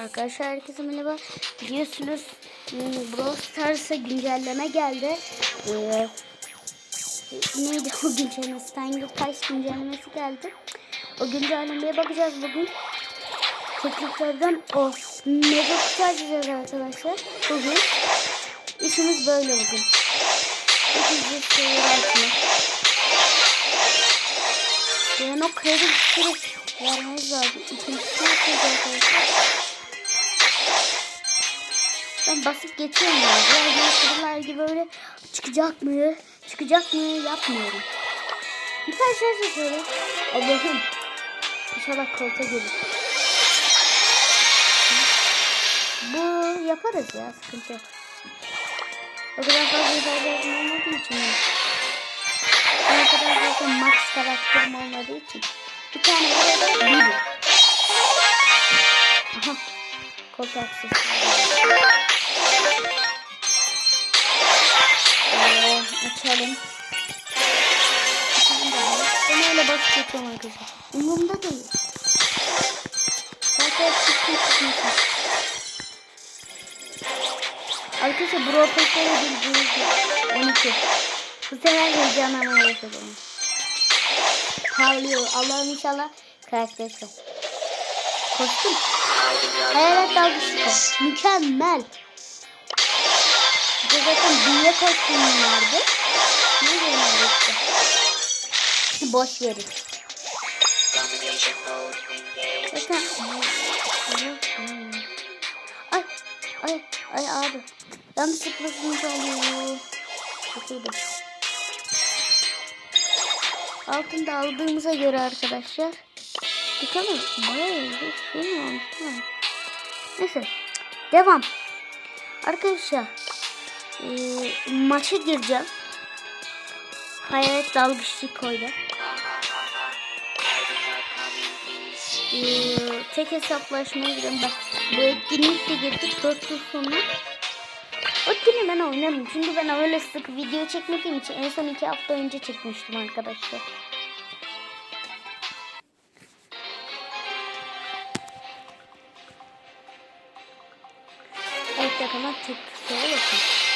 Arkadaşlar herkese merhaba. Biliyorsunuz hmm, Brawl Stars'a güncelleme geldi. Ee, neydi o güncellemesi? Tangle Pass güncellemesi geldi. O güncellemeye bakacağız bugün. Tekliflerden o mega kutu açacağız arkadaşlar. Bugün. İşimiz böyle bugün. 800 sayı açmak. Yani o kredi sürü vermemiz lazım. İkincisini yapacağız arkadaşlar. Ben basıp geçiyorum ya. Diğer YouTuber'lar gibi böyle çıkacak mı? Çıkacak mı? Yapmıyorum. Birkaç şey söyle. Allah'ım. İnşallah kolta gelir. Bu yaparız ya. Sıkıntı yok. O kadar fazla ilerlerim olmadığı için. O kadar fazla max karakterim olmadığı için. Bir tane var. Bir. Aha. Kolta aksesuarı. Ee, açalım. Ben öyle basıp geçiyorum arkadaşlar. Umurumda değil. Zaten çıksın çıkmasın. Arkadaşlar bu röportajı bildiğiniz gibi 12. Bu sefer heyecanlanmaya başladım. Parlıyor. Allah'ım inşallah karakter çok. Kostüm. Hayalet dalgıçlık. Mükemmel. Bir de zaten büyüye kostümüm vardı. Ne deniyor işte. Boş verin. Zaten... Ay, ay, ay abi. Yanlışlıkla sınıf alıyor. Kötüydü. Altında aldığımıza göre arkadaşlar. Bakalım. Bayağı bir şey mi olmuş? Neyse. Devam. Arkadaşlar. Ee, maça gireceğim. Hayalet dalgıçlık koydu. Ee, tek hesaplaşmaya gidelim. Bak bu etkinlik de girdik 4 yıl sonra. O etkinliği ben oynarım. Çünkü ben öyle sık video çekmediğim için en son 2 hafta önce çekmiştim arkadaşlar. Evet yakına tek bakın.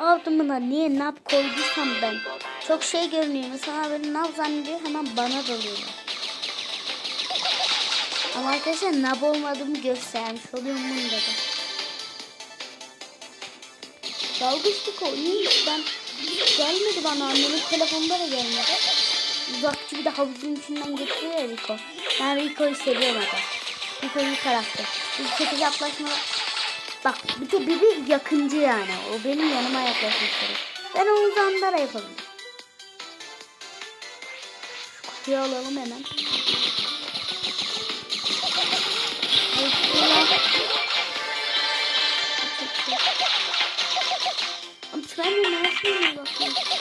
Altımına niye nap koyduysam ben. Çok şey görünüyor. Mesela beni nap zannediyor hemen bana dalıyorlar. Ama arkadaşlar nap olmadığımı göstermiş oluyorum bunda da. Dalgıçlık o iyiymiş ben gelmedi bana annemin telefonda da gelmedi. Uzakçı bir de havuzun içinden getiriyor ya Rico. Ben Rico'yu seviyorum aga. Rico iyi karakter. Sekiz yaklaşma... Bak bir de biri yakıncı yani. O benim yanıma yaklaşmış. Ben onu zandara yapabilirim. Şu kutuyu alalım hemen. Ben de neresinden bakayım?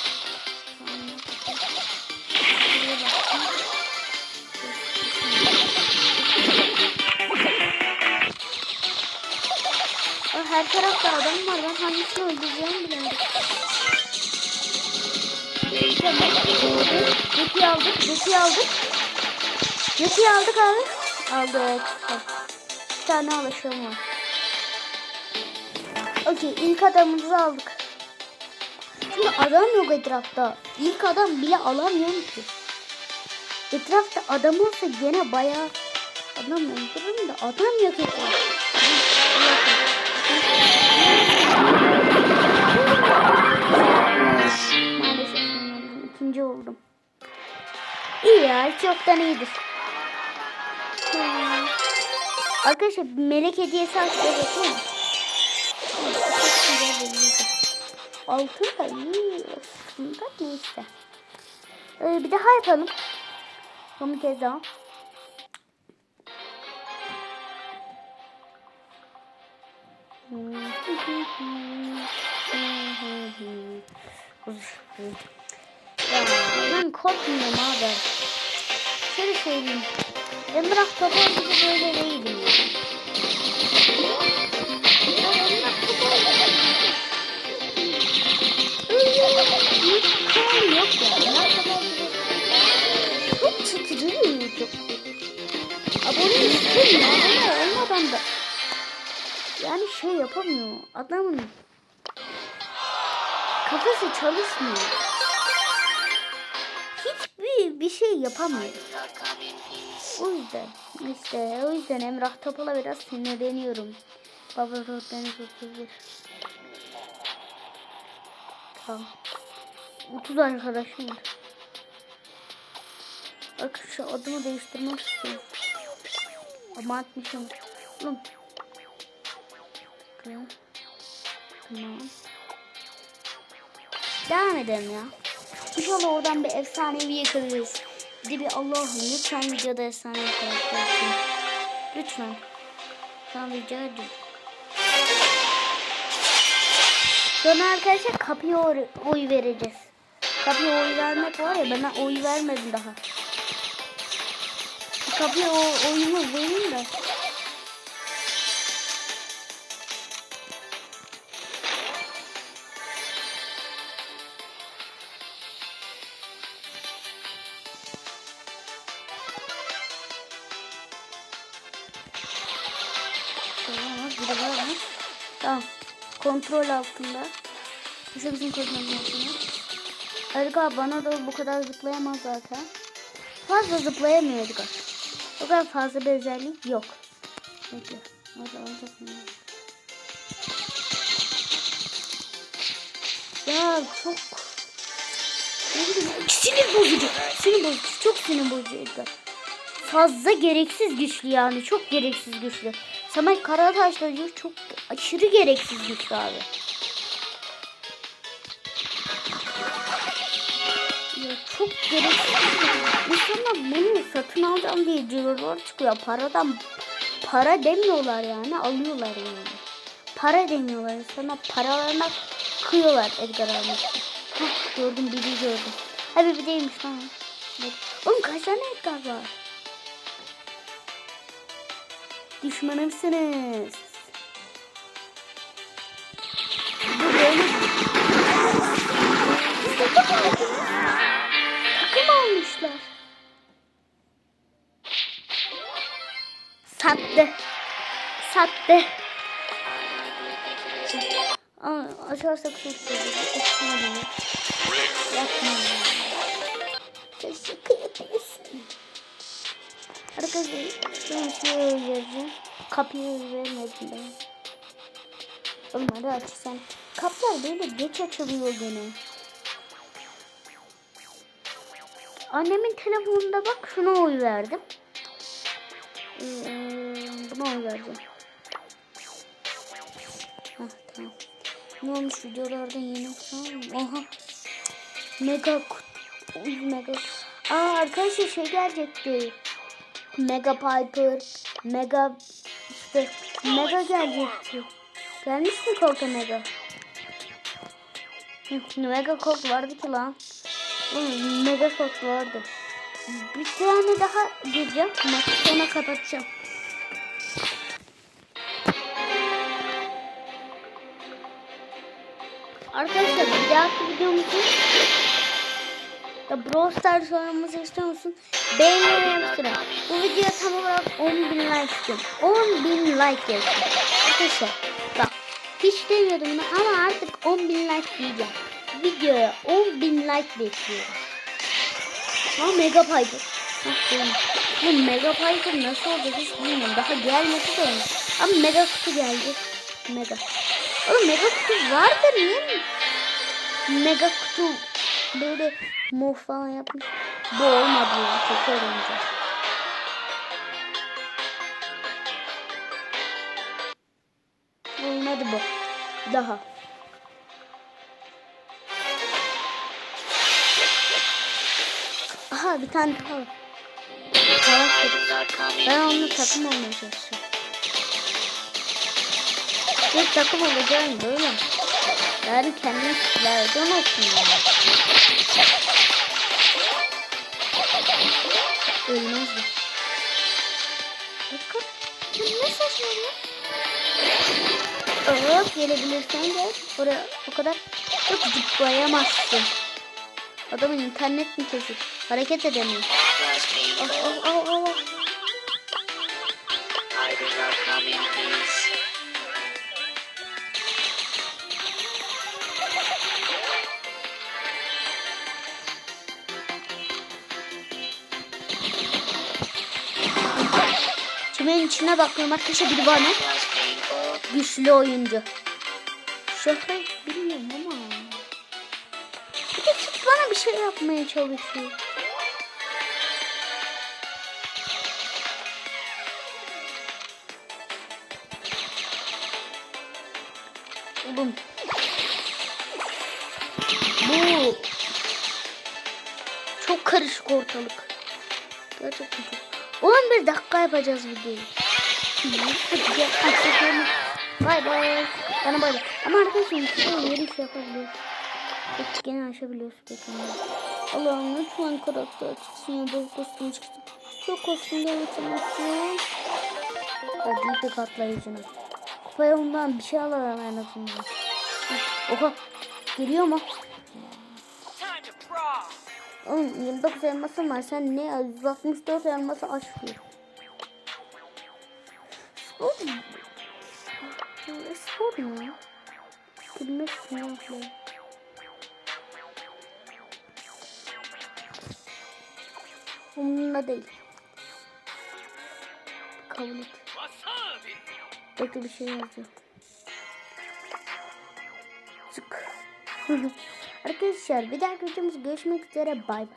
Her tarafta adam var. Ben hangisini öldüreceğimi bilemedim. Yetiyi aldık. Yetiyi aldık. Yetiyi aldık abi. Aldık. Bir tane alışım var. Okey ilk adamımızı aldık. Çünkü adam yok etrafta. İlk adam bile alamıyorum ki. Etrafta adam olsa gene bayağı adam öldürürüm de adam yok etrafta. Ya çoktan iyidir. Hmm. Arkadaşlar melek hediyesi açacağız. Altın da iyi aslında neyse. Ee, bir daha yapalım. Son bir kez daha. Ben korkmuyorum abi. Şöyle söyleyeyim. Emrah Topal gibi böyle çok. Abone istedim ya. yani şey yapamıyor. Adamın kafası çalışmıyor. Hiçbir bir şey yapamıyor. O yüzden işte o yüzden Emrah Topal'a biraz sinirleniyorum. Baba Rodbeniz 31. Tamam. 30 arkadaşım var. Bak şu adımı değiştirmek istiyorum. Ama atmışım. Oğlum. Tamam. Devam edelim ya. İnşallah oradan bir efsanevi yakalarız. Bir de bir Allah'ım lütfen videoda efsane yakalasın. Lütfen. Tamam rica ediyorum. Sonra arkadaşlar kapıya oy, vereceğiz. Kapıya oy vermek var ya ben oy vermedim daha. Kapıya o oyunu vereyim de. Biri var mı? Tamam. Kontrol altında. İşte bizim kontrolün altında. Edgar bana da bu kadar zıplayamaz zaten. Fazla zıplayamıyor Edgar. O kadar fazla bir özellik yok. Bekle. Orada olacak mı? Ya çok ne sinir bozucu. Sinir bozucu. Çok sinir bozucu Edgar. Fazla gereksiz güçlü yani. Çok gereksiz güçlü. Samet Karataş da diyor çok aşırı gereksiz güçlü abi. Ya çok gereksiz. İnsanlar bunu satın alacağım diye cirolar çıkıyor. Paradan para demiyorlar yani alıyorlar yani. Para demiyorlar. İnsanlar paralarına kıyıyorlar Edgar için. Hah, gördüm biri gördüm. Ha bir değilmiş tamam. Evet. Oğlum kaç tane Edgar var? Düşmanımsınız. Bu böyle takım olmuşlar. Sattı. Sattı. Aa, açarsak çok güzel. Açmadım. Arkadaşlar şunu şöyle vereceğim. Kapıyı vermedim ben. Oğlum hadi aç sen. Kaplar böyle geç açılıyor gene. Annemin telefonunda bak şuna oy verdim. Ee, buna oy vereceğim. Hah tamam. Ne olmuş videolarda yeni tamam Oha. Mega kut- Uy, mega. Aa arkadaşlar şey gelecekti. Mega Piper, Mega işte Mega gelecekti. Gelmiş mi Colt Mega? Mega Colt vardı ki lan. Mega Colt vardı. Bir tane daha gireceğim. Maçı sonra kapatacağım. Arkadaşlar bir dahaki videomuzu da Brawl Stars oynamamızı istiyor musun? Beğeniyorum sıra. Bu videoya tam olarak 10 bin like istiyorum. 10 bin like yazın. Arkadaşlar bak hiç demiyordum bunu ama artık 10 bin like diyeceğim. Videoya 10 bin like bekliyorum. Ha Mega benim. Bu Mega Piper nasıl olacak hiç bilmiyorum. Daha gelmesi de olmuş. Ama Mega kutu geldi. Mega. Oğlum Mega kutu vardır niye mi? Mega kutu böyle mor falan yapmış. Bu olmadı ya. Kötü olunca. Olmadı bu. Daha. Aha bir tane daha Ben onunla takım olmaya çalışıyorum. Bir takım olacağım böyle. Yani kendini vereceğim olsun. Ölmez mi? Bakın. Ne saçmalıyor? Hop gelebilirsen gel. Oraya o kadar çok zıplayamazsın. Adamın internet mi kesik? Hareket edemiyor. Oh oh oh. İçine bakıyorum arkadaşlar biri bana. Güçlü oyuncu. Şaka bilmiyorum ama. Bir de sırf bana bir şey yapmaya çalışıyor. Oğlum. Bu çok karışık ortalık. Gerçekten çok. 11 dakika yapacağız videoyu. Hadi gel. Bay bay. Bana bay bay. Ama arkadaşlar şöyle yeri yapabiliyoruz. Tek gene açabiliyoruz. Allah'ım lütfen karakter çıksın ya da kostüm çıksın. Çok kostüm getirmişsin. Hadi bir patlayıcını. Kupaya ondan bir şey alalım en azından. Oha. Geliyor mu? Oğlum 29 elmasım var. Sen ne ya? 164 elması aç diyor. Spor mu? Ne spor mu? ya? Bilmezsin ya. böyle. Umurumda değil. Kabul et. Bekle bir şey yazıyor. Sık. Arkadaşlar bir dahaki videomuzda görüşmek üzere. Bay bay.